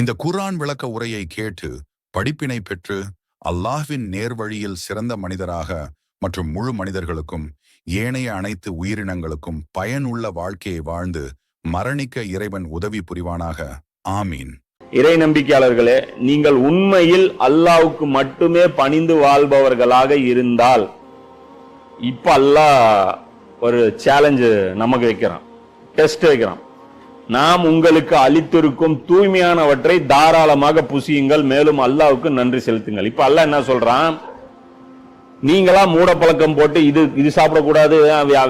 இந்த குர்ஆன் விளக்க உரையை கேட்டு படிப்பினை பெற்று அல்லாஹ்வின் நேர்வழியில் சிறந்த மனிதராக மற்றும் முழு மனிதர்களுக்கும் ஏனைய அனைத்து உயிரினங்களுக்கும் பயனுள்ள வாழ்க்கையை வாழ்ந்து மரணிக்க இறைவன் உதவி புரிவானாக. ஆமீன். இறை நம்பிக்கையாளர்களே நீங்கள் உண்மையில் அல்லாவுக்கு மட்டுமே பணிந்து வாழ்பவர்களாக இருந்தால் இப்ப அல்லாஹ் ஒரு சேலஞ்சு நமக்கு வைக்கிறான் டெஸ்ட் வைக்கிறான். நாம் உங்களுக்கு அளித்திருக்கும் தூய்மையானவற்றை தாராளமாக புசியுங்கள். மேலும் அல்லாவுக்கு நன்றி செலுத்துங்கள். இப்ப அல்லாஹ் என்ன சொல்றான்? நீங்களா மூடப்பழக்கம் போட்டு இது இது சாப்பிடக்கூடாது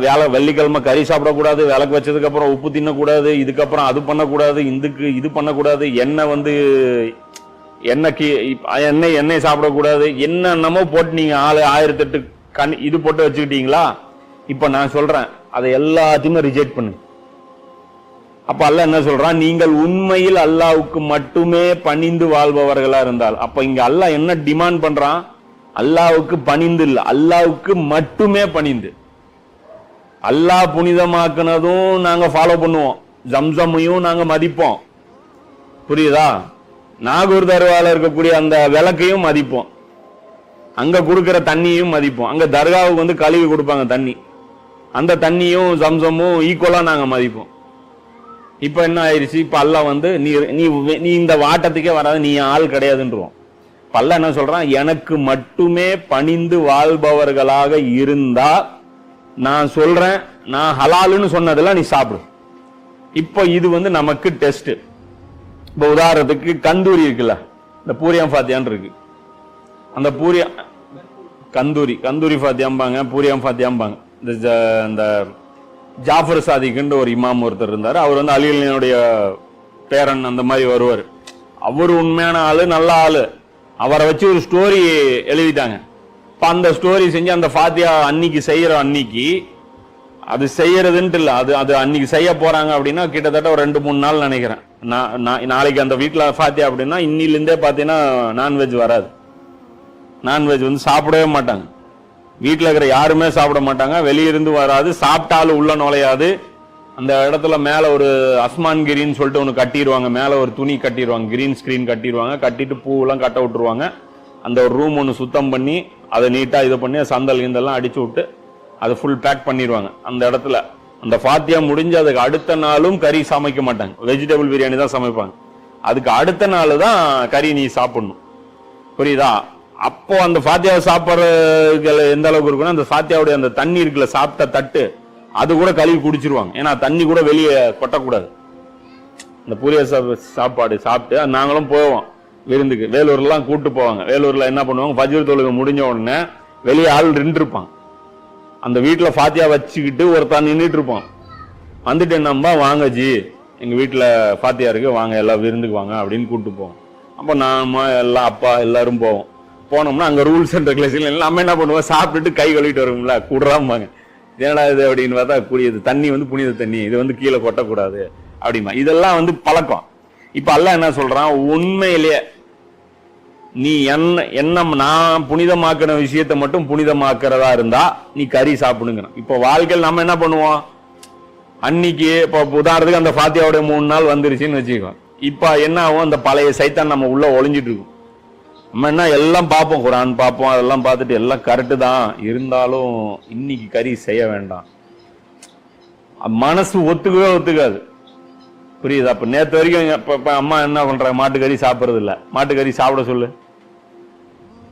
வேலை வெள்ளிக்கிழமை கறி சாப்பிடக்கூடாது விளக்கு வச்சதுக்கு அப்புறம் உப்பு தின்னக்கூடாது இதுக்கப்புறம் அது பண்ணக்கூடாது இதுக்கு இது பண்ணக்கூடாது எண்ணெய் வந்து எண்ணெய் கீ எண்ணெய் எண்ணெய் சாப்பிடக்கூடாது என்னென்னமோ போட்டு நீங்க ஆளு ஆயிரத்தெட்டு கண் இது போட்டு வச்சுக்கிட்டீங்களா? இப்ப நான் சொல்றேன். அதை எல்லாத்தையுமே ரிஜெக்ட் பண்ணு அப்ப அல்ல என்ன சொல்றான்? நீங்கள் உண்மையில் அல்லாவுக்கு மட்டுமே பணிந்து வாழ்பவர்களா இருந்தால். அப்ப இங்க அல்லாஹ் என்ன டிமாண்ட் பண்றான்? அல்லாவுக்கு பணிந்து இல்லை. அல்லாவுக்கு மட்டுமே பணிந்து. அல்லாஹ் புனிதமாக்குனதும் நாங்க ஃபாலோ பண்ணுவோம். ஜம்சமையும் நாங்க மதிப்போம். புரியுதா? நாகூர் தர்வாவில் இருக்கக்கூடிய அந்த விளக்கையும் மதிப்போம். அங்க கொடுக்குற தண்ணியும் மதிப்போம். அங்க தர்காவுக்கு வந்து கழுவி கொடுப்பாங்க தண்ணி. அந்த தண்ணியும் ஜம்சமும் ஈக்குவலா நாங்க மதிப்போம். இப்ப என்ன ஆயிடுச்சு? இப்ப அல்லாஹ் வந்து நீ நீ நீ இந்த வாட்டத்துக்கே வராது நீ ஆள் கிடையாதுன்றோம் பல்ல என்ன சொல்றான்? எனக்கு மட்டுமே பணிந்து வாழ்பவர்களாக இருந்தா நான் சொல்றேன் நான் ஹலாலுன்னு சொன்னதெல்லாம் நீ சாப்பிடு. இப்போ இது வந்து நமக்கு டெஸ்ட் இப்போ உதாரணத்துக்கு கந்தூரி இருக்குல்ல இந்த பூரியம் ஃபாத்தியான் இருக்கு. அந்த பூரியம் கந்தூரி கந்தூரி ஃபாத்தியாம்பாங்க பூரியம் ஃபாத்தியாம்பாங்க. இந்த ஜ- இந்த ஜாஃபர் சாதிக்குன்ற ஒரு இமாம் ஒருத்தர் இருந்தார். அவர் வந்து அலிகளினுடைய பேரன் அந்த மாதிரி வருவார். அவர் உண்மையான ஆள் நல்ல ஆள். அவரை வச்சு ஒரு ஸ்டோரி எழுதிட்டாங்க. இப்போ அந்த ஸ்டோரி செஞ்சு அந்த ஃபாத்தியா அன்னைக்கு செய்கிற அன்னைக்கு அது செய்யறதுன்ட்டு இல்லை. அது அது அன்னைக்கு செய்ய போகிறாங்க அப்படின்னா கிட்டத்தட்ட ஒரு ரெண்டு மூணு நாள் நினைக்கிறேன். நான் நான் நாளைக்கு அந்த வீட்டில் ஃபாத்தியா அப்படின்னா இன்னிலேருந்தே பார்த்தீங்கன்னா நான்வெஜ் வராது. நான்வெஜ் வந்து சாப்பிடவே மாட்டாங்க. வீட்டில் இருக்கிற யாருமே சாப்பிட மாட்டாங்க. வெளியிருந்து வராது. சாப்பிட்டாலும் உள்ள நுழையாது. அந்த இடத்துல மேலே ஒரு அஸ்மான் கிரின்னு சொல்லிட்டு ஒன்று கட்டிடுவாங்க. மேலே ஒரு துணி கட்டிடுவாங்க. கிரீன் ஸ்க்ரீன் கட்டிடுவாங்க. கட்டிட்டு பூவெல்லாம் கட்ட விட்டுருவாங்க. அந்த ஒரு ரூம் ஒன்று சுத்தம் பண்ணி அதை நீட்டாக இது பண்ணி சந்தல் கிந்தெல்லாம் அடிச்சு விட்டு அதை ஃபுல் பேக் பண்ணிடுவாங்க. அந்த இடத்துல. அந்த ஃபாத்தியா முடிஞ்சு அதுக்கு அடுத்த நாளும் கறி சமைக்க மாட்டாங்க. வெஜிடபிள் பிரியாணி தான் சமைப்பாங்க. அதுக்கு அடுத்த நாள் தான் கறி நீ சாப்பிடணும். புரியுதா? அப்போ அந்த ஃபாத்தியாவை சாப்பிட்றது எந்த அளவுக்கு இருக்குன்னா அந்த ஃபாத்தியாவுடைய அந்த தண்ணி இருக்குல்ல சாப்பிட்ட தட்டு அது கூட கழுவி குடிச்சிருவாங்க. ஏன்னா தண்ணி கூட வெளியே கொட்டக்கூடாது. இந்த பூரிய சாப்பாடு சாப்பிட்டு நாங்களும் போவோம் விருந்துக்கு. வேலூர்லாம் கூப்பிட்டு போவாங்க. வேலூர்ல என்ன பண்ணுவாங்க ஃபஜ்ர் தொழுகை முடிஞ்ச உடனே வெளியே ஆள் நின்றுருப்பான். அந்த வீட்டில் ஃபாத்தியா வச்சுக்கிட்டு ஒருத்தன் நின்றுட்டு இருப்பான் வந்துட்டு என்னம்பா வாங்க ஜி. எங்கள் வீட்டில் ஃபாத்தியா இருக்கு. வாங்க எல்லாம் விருந்துக்கு வாங்க அப்படின்னு கூப்பிட்டு போவோம். அப்போ நாம எல்லாம் அப்பா எல்லாரும் போவோம். போனோம்னா அங்கே ரூல்ஸ் அண்ட் ரெகுலேஷன் நம்ம என்ன பண்ணுவோம்? சாப்பிட்டுட்டு கை கழுவிட்டு வருவோம்ல கூடுறாம்பாங்க. என்னடா இது அப்படின்னு பார்த்தா கூடியது தண்ணி வந்து புனித தண்ணி இது வந்து கீழே கொட்டக்கூடாது அப்படிமா இதெல்லாம் வந்து பழக்கம். இப்போ அல்ல என்ன சொல்கிறான் உண்மையிலேயே நீ என்ன என்ன நான் புனிதமாக்கின விஷயத்தை மட்டும் புனிதமாக்குறதா இருந்தா நீ கறி சாப்பிடுங்கணும். இப்போ வாழ்க்கையில் நம்ம என்ன பண்ணுவோம்? அன்னைக்கு இப்போ உதாரணத்துக்கு அந்த ஃபாத்தியாவுடைய மூணு நாள் வந்துருச்சுன்னு வச்சுக்கோ இப்போ என்ன ஆகும்? அந்த பழைய சைத்தான் நம்ம உள்ள ஒளிஞ்சிட்டு இருக்கும். நம்ம என்ன எல்லாம் பார்ப்போம் குரான் பார்ப்போம் அதெல்லாம் பார்த்துட்டு எல்லாம் கரெக்டு தான். இருந்தாலும் இன்னைக்கு கறி செய்ய வேண்டாம். மனசு ஒத்துக்கவே ஒத்துக்காது. புரியுது? அப்ப நேத்து வரைக்கும் எங்க- அம்மா என்ன பண்றாங்க? மாட்டுக்கறி சாப்பிட்றது இல்ல. மாட்டுக்கறி சாப்பிட சொல்லு.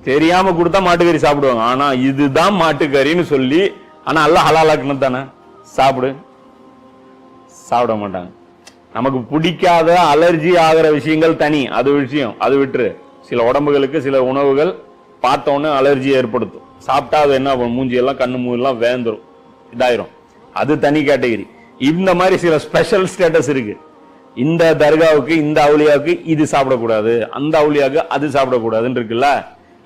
தெரியாம கொடுத்தா மாட்டுக்கறி சாப்பிடுவாங்க. ஆனா இதுதான் மாட்டுக்கறின்னு சொல்லி ஆனா எல்லாம் ஹலாலாக்குனது தானே? சாப்பிடு. சாப்பிட மாட்டாங்க. நமக்கு பிடிக்காத அலர்ஜி ஆகிற விஷயங்கள் தனி. அது விஷயம். அது விட்டுரு. சில உடம்புகளுக்கு சில உணவுகள் பார்த்தோன்னே அலர்ஜி ஏற்படுத்தும். சாப்பிட்டா அது என்ன பண்ணும் மூஞ்சியெல்லாம் கண்ணு மூஞ்செல்லாம் வேந்துடும் இதாயிரும். அது தனி கேட்டகரி இந்த மாதிரி சில ஸ்பெஷல் ஸ்டேட்டஸ் இருக்கு. இந்த தர்காவுக்கு இந்த அவுளியாவுக்கு இது சாப்பிடக்கூடாது. அந்த அவுளியாவுக்கு அது சாப்பிடக்கூடாதுன்னு இருக்குல்ல?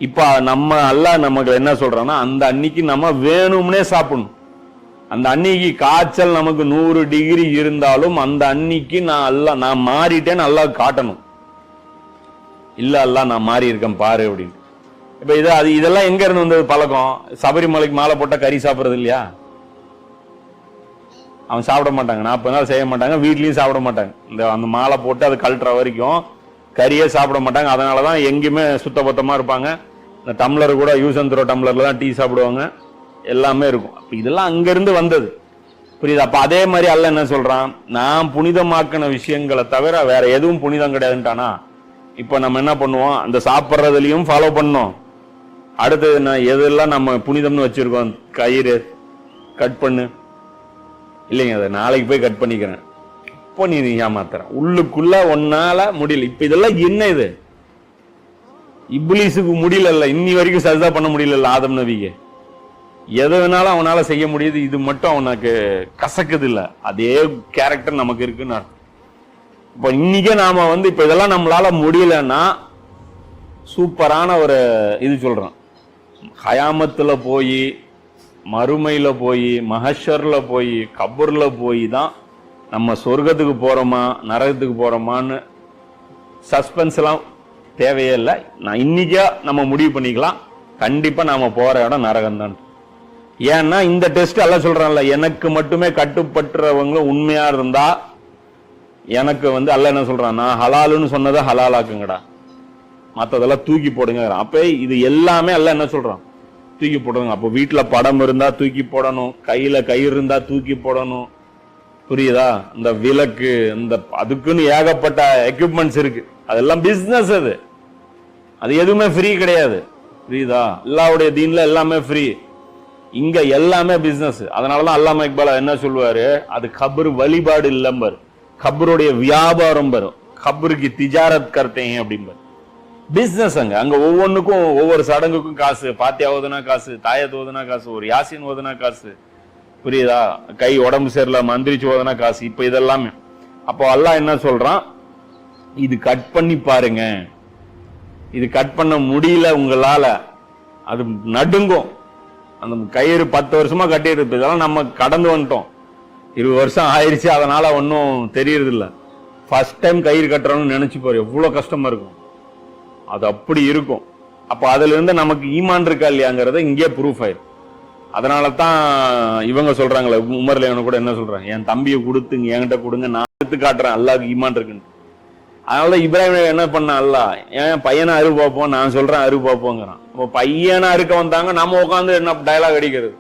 இப்போ நம்ம அல்லாஹ் நமக்கு என்ன சொல்றோம்னா அந்த அன்னைக்கு நம்ம வேணும்னே சாப்பிடணும். அந்த அன்னைக்கு காய்ச்சல் நமக்கு நூறு டிகிரி இருந்தாலும் அந்த அன்னைக்கு நான் அல்ல நான் மாறிட்டேன்னு நல்லா காட்டணும். இல்லை எல்லாம் நான் மாறி இருக்கேன் பாரு அப்படின்னு. இப்போ இது அது இதெல்லாம் எங்கேருந்து வந்தது பழக்கம்? சபரிமலைக்கு மாலை போட்டால் கறி சாப்பிடுறது இல்லையா? அவன் சாப்பிட மாட்டாங்க. நாற்பது நாள் செய்ய மாட்டாங்க வீட்லேயும் சாப்பிட மாட்டாங்க. இந்த அந்த மாலை போட்டு அது கழட்டுற வரைக்கும் கறியே சாப்பிட மாட்டாங்க. அதனால தான் எங்கேயுமே சுத்தபத்தமாக இருப்பாங்க. இந்த டம்ளர் கூட யூஸ் அண்ட் த்ரோ டம்ளரில் தான் டீ சாப்பிடுவாங்க. எல்லாமே இருக்கும். அப்போ இதெல்லாம் அங்கேருந்து வந்தது. புரியுது? அப்போ அதே மாதிரி அல்ல என்ன சொல்கிறான் நான் புனிதமாக்கின விஷயங்களை தவிர வேற எதுவும் புனிதம் கிடையாதுன்ட்டானா? இப்போ நம்ம என்ன பண்ணுவோம்? அந்த சாப்பிட்றதுலையும் ஃபாலோ பண்ணோம் அடுத்தது நான் எதெல்லாம் நம்ம புனிதம்னு வச்சிருக்கோம்? கயிறு. கட் பண்ணு. இல்லைங்க அதை நாளைக்கு போய் கட் பண்ணிக்கிறேன். இப்போ நீ ஏமாத்துற. உள்ளுக்குள்ள ஒன்னால முடியல. இப்ப இதெல்லாம் என்ன இது? இப்லீஸுக்கு முடியல இன்னி வரைக்கும் சஜதா பண்ண முடியல ஆதம் நபிக்கு. எதை வேணாலும் அவனால செய்ய முடியுது. இது மட்டும் அவனுக்கு கசக்குது இல்ல. அதே கேரக்டர் நமக்கு இருக்குன்னு இப்போ இன்றைக்கே நாம் வந்து இப்போ இதெல்லாம் நம்மளால் முடியலன்னா சூப்பரான ஒரு இது சொல்கிறோம் ஹயாமத்தில் போய் மறுமையில் போய் மஹஷர்ல போய் கபூரில் போய் தான் நம்ம சொர்க்கத்துக்கு போகிறோமா நரகத்துக்கு போகிறோமான்னு சஸ்பென்ஸ் எல்லாம் தேவையே இல்லை. நான் இன்னைக்கே நம்ம முடிவு பண்ணிக்கலாம். கண்டிப்பாக நாம் போகிற இடம் நரகம்தான் ஏன்னா இந்த டெஸ்ட் எல்லாம் சொல்றான்ல எனக்கு மட்டுமே கட்டுப்பட்டுறவங்களும் உண்மையாக இருந்தால் எனக்கு வந்து அல்ல என்ன சொல்கிறான்னா ஹலாலுன்னு சொன்னதை ஹலாலாக்குங்கடா. மற்றதெல்லாம் தூக்கி போடுங்க அப்போ இது எல்லாமே அல்ல என்ன சொல்றான்? தூக்கி போடுங்க அப்போ வீட்டில் படம் இருந்தால் தூக்கி போடணும். கையில் கயிறு இருந்தால் தூக்கி போடணும். புரியுதா? இந்த விளக்கு இந்த அதுக்குன்னு ஏகப்பட்ட எக்யூப்மெண்ட்ஸ் இருக்கு. அதெல்லாம் பிஸ்னஸ் அது. அது எதுவுமே ஃப்ரீ கிடையாது. புரியுதா? அல்லாவுடைய தீன்ல எல்லாமே ஃப்ரீ இங்க எல்லாமே பிஸ்னஸ் அதனாலதான் அல்லாம இக்பாலா என்ன சொல்லுவாரு? அது கபர் வழிபாடு இல்லம்பர் கபருடைய வியாபாரம் வரும். கபருக்கு திஜாரத் கர்த்தேன் அப்படிம்பார் பிஸ்னஸ் அங்க. அங்க ஒவ்வொன்றுக்கும் ஒவ்வொரு சடங்குக்கும் காசு. பாத்தியா ஓதுனா காசு தாயத் ஓதுனா காசு ஒரு யாசின் ஓதுனா காசு. புரியுதா? கை உடம்பு சரியில்ல மந்திரிச்சு ஓதுனா காசு. இப்ப இதெல்லாமே. அப்போ எல்லாம் என்ன சொல்றான்? இது கட் பண்ணி பாருங்க. இது கட் பண்ண முடியல உங்களால. அது நடுங்கும். அந்த கயிறு பத்து வருஷமா கட்டிட்டு இதெல்லாம் நம்ம கடந்து வந்துட்டோம். இருபது வருஷம் ஆயிடுச்சு அதனால் ஒன்றும் தெரியறதில்ல. ஃபஸ்ட் டைம் கயிறு கட்டுறோம்னு நினச்சி பாரு எவ்வளோ கஷ்டமாக இருக்கும். அது அப்படி இருக்கும். அப்போ அதுலேருந்து நமக்கு ஈமான் இருக்கா இல்லையாங்கிறத இங்கே ப்ரூஃப் ஆயிடும் அதனால தான் இவங்க சொல்கிறாங்களே உமர்ல இவனை கூட என்ன சொல்கிறாங்க என் தம்பியை கொடுத்துங்க என்கிட்ட கொடுங்க நான் எடுத்து காட்டுறேன் அல்லாவுக்கு ஈமான் இருக்குன்னு. அதனால இப்ராஹிம் என்ன பண்ண அல்ல என் பையனை அரு பார்ப்போம் நான் சொல்கிறேன் அரு பார்ப்போங்கிறான் அப்போ பையனை அறுக்க வந்தாங்க நம்ம உட்காந்து என்ன டயலாக் அடிக்கிறது?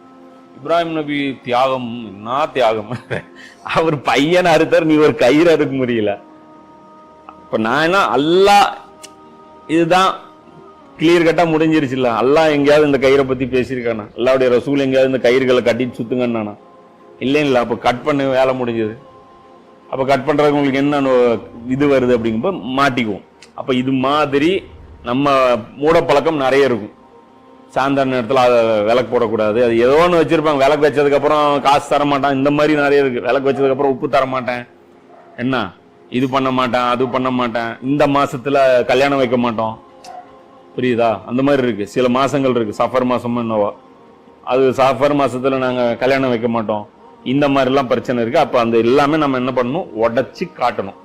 இப்ராஹிம் நபி தியாகம் என்ன தியாகம்? அவர் பையனை அறுத்தார் நீ ஒரு கயிறு அறுக்க முடியல. அப்ப நான் என்ன அல்லாஹ் இதுதான் கிளியர் கட்டா முடிஞ்சிருச்சுல்ல. அல்லாஹ் எங்கேயாவது இந்த கயிறை பத்தி பேசியிருக்கானா? அல்லாவுடைய ரசூல் எங்கேயாவது இந்த கயிறுகளை கட்டிட்டு சுத்துங்கன்னானா? இல்லைங்களா அப்ப கட் பண்ண வேலை முடிஞ்சது. அப்ப கட் பண்றதுக்கு உங்களுக்கு என்ன இது வருது அப்படிங்கும்போது மாட்டிக்குவோம். அப்ப இது மாதிரி நம்ம மூடப்பழக்கம் நிறைய இருக்கும். சாயந்தரம் நேரத்தில் அதை விளக்கு போடக்கூடாது. அது ஏதோ ஒன்று வச்சுருப்பாங்க விளக்கு வச்சதுக்கப்புறம் காசு தர மாட்டான் இந்த மாதிரி நிறைய இருக்குது விளக்கு வச்சதுக்கப்புறம் உப்பு தர மாட்டேன் என்ன? இது பண்ண மாட்டேன் அது பண்ண மாட்டேன். இந்த மாதத்தில் கல்யாணம் வைக்க மாட்டோம். புரியுதா? அந்த மாதிரி இருக்குது சில மாதங்கள் இருக்குது சஃபர் மாதமும் என்னவோ. அது சஃபர் மாதத்தில் நாங்கள் கல்யாணம் வைக்க மாட்டோம். இந்த மாதிரிலாம் பிரச்சனை இருக்குது அப்போ அந்த எல்லாமே நம்ம என்ன பண்ணணும்? உடச்சி காட்டணும்.